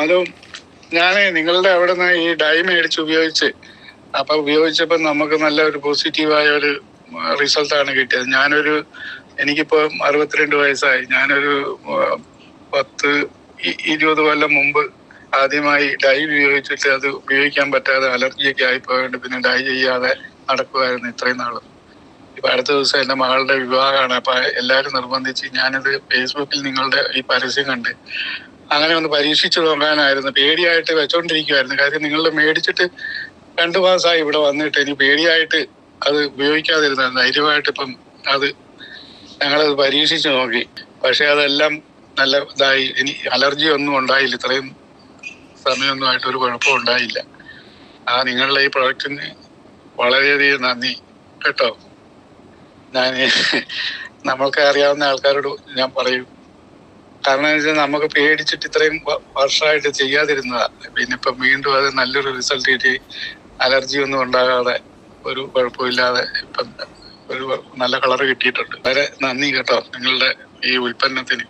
Hello ഞാനേ നിങ്ങളുടെ അവിടെ നിന്ന് ഈ ഡൈ മേടിച്ച് ഉപയോഗിച്ച് അപ്പൊ ഉപയോഗിച്ചപ്പോ നമുക്ക് നല്ല ഒരു പോസിറ്റീവായ ഒരു റിസൾട്ട് ആണ് കിട്ടിയത്. ഞാനൊരു എനിക്കിപ്പോ അറുപത്തിരണ്ട് വയസ്സായി. ഞാനൊരു പത്ത് ഇരുപത് കൊല്ലം മുമ്പ് ആദ്യമായി ഡൈ ഉപയോഗിച്ചിട്ട് അത് ഉപയോഗിക്കാൻ പറ്റാതെ അലർജിയൊക്കെ ആയിപ്പോയത് പിന്നെ ഡൈ ചെയ്യാതെ നടക്കുമായിരുന്നു ഇത്രയും നാളും. ഇപ്പൊ അടുത്ത ദിവസം എന്റെ മകളുടെ വിവാഹമാണ്. അപ്പൊ എല്ലാരും നിർബന്ധിച്ച് ഞാനത് ഫേസ്ബുക്കിൽ നിങ്ങളുടെ ഈ പരസ്യം കണ്ട് അങ്ങനെ ഒന്ന് പരീക്ഷിച്ചു നോക്കാനായിരുന്നു. പേടിയായിട്ട് വെച്ചോണ്ടിരിക്കുവായിരുന്നു. കാര്യം നിങ്ങൾ മേടിച്ചിട്ട് രണ്ടു മാസമായി ഇവിടെ വന്നിട്ട് ഇനി പേടിയായിട്ട് അത് ഉപയോഗിക്കാതിരുന്ന ധൈര്യമായിട്ട് ഇപ്പം അത് ഞങ്ങളത് പരീക്ഷിച്ചു നോക്കി. പക്ഷെ അതെല്ലാം നല്ല ഇതായി. ഇനി അലർജി ഒന്നും ഉണ്ടായില്ല. ഇത്രയും സമയമൊന്നും ആയിട്ട് ഒരു കുഴപ്പം ഉണ്ടായില്ല. ആ നിങ്ങളുടെ ഈ പ്രൊഡക്റ്റിന് വളരെയധികം നന്ദി. കേട്ടോ? ഞാൻ നമ്മൾക്ക് അറിയാവുന്ന ആൾക്കാരോട് ഞാൻ പറയും. കാരണം വെച്ചാൽ നമുക്ക് പേടിച്ചിട്ട് ഇത്രയും വർഷമായിട്ട് ചെയ്യാതിരുന്നതാ. പിന്നെ ഇപ്പം വീണ്ടും അത് നല്ലൊരു റിസൾട്ട് കിട്ടി. അലർജി ഒന്നും ഉണ്ടാകാതെ ഒരു കുഴപ്പമില്ലാതെ ഇപ്പം ഒരു നല്ല കളർ കിട്ടിയിട്ടുണ്ട്. വളരെ നന്ദി കേട്ടോ നിങ്ങളുടെ ഈ ഉൽപ്പന്നത്തിന്.